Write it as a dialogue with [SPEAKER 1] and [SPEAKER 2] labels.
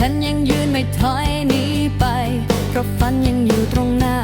[SPEAKER 1] ฉันยังยืนไม่ถอยหนีไป เพราะฝันยังอยู่ตรงหน้า